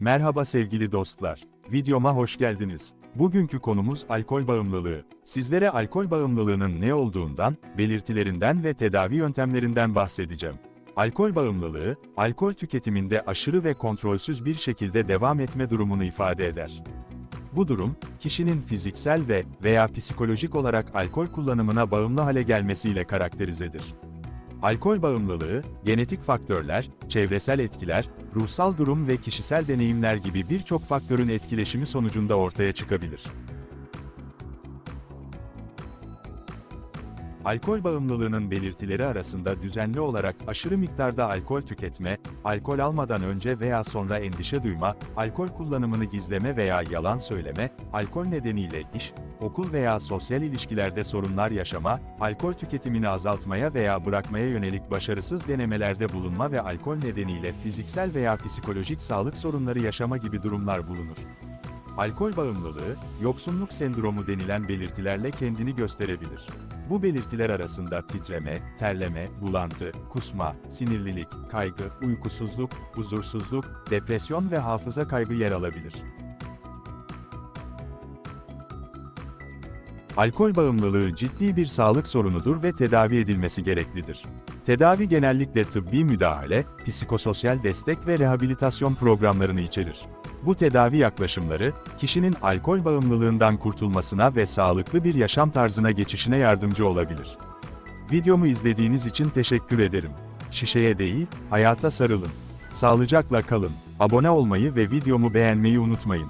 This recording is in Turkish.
Merhaba sevgili dostlar. Videoma hoş geldiniz. Bugünkü konumuz alkol bağımlılığı. Sizlere alkol bağımlılığının ne olduğundan, belirtilerinden ve tedavi yöntemlerinden bahsedeceğim. Alkol bağımlılığı, alkol tüketiminde aşırı ve kontrolsüz bir şekilde devam etme durumunu ifade eder. Bu durum, kişinin fiziksel ve veya psikolojik olarak alkol kullanımına bağımlı hale gelmesiyle karakterizedir. Alkol bağımlılığı, genetik faktörler, çevresel etkiler, ruhsal durum ve kişisel deneyimler gibi birçok faktörün etkileşimi sonucunda ortaya çıkabilir. Alkol bağımlılığının belirtileri arasında düzenli olarak aşırı miktarda alkol tüketme, alkol almadan önce veya sonra endişe duyma, alkol kullanımını gizleme veya yalan söyleme, alkol nedeniyle iş, okul veya sosyal ilişkilerde sorunlar yaşama, alkol tüketimini azaltmaya veya bırakmaya yönelik başarısız denemelerde bulunma ve alkol nedeniyle fiziksel veya psikolojik sağlık sorunları yaşama gibi durumlar bulunur. Alkol bağımlılığı, yoksunluk sendromu denilen belirtilerle kendini gösterebilir. Bu belirtiler arasında titreme, terleme, bulantı, kusma, sinirlilik, kaygı, uykusuzluk, huzursuzluk, depresyon ve hafıza kaybı yer alabilir. Alkol bağımlılığı ciddi bir sağlık sorunudur ve tedavi edilmesi gereklidir. Tedavi genellikle tıbbi müdahale, psikososyal destek ve rehabilitasyon programlarını içerir. Bu tedavi yaklaşımları, kişinin alkol bağımlılığından kurtulmasına ve sağlıklı bir yaşam tarzına geçişine yardımcı olabilir. Videomu izlediğiniz için teşekkür ederim. Şişeye değil, hayata sarılın. Sağlıcakla kalın. Abone olmayı ve videomu beğenmeyi unutmayın.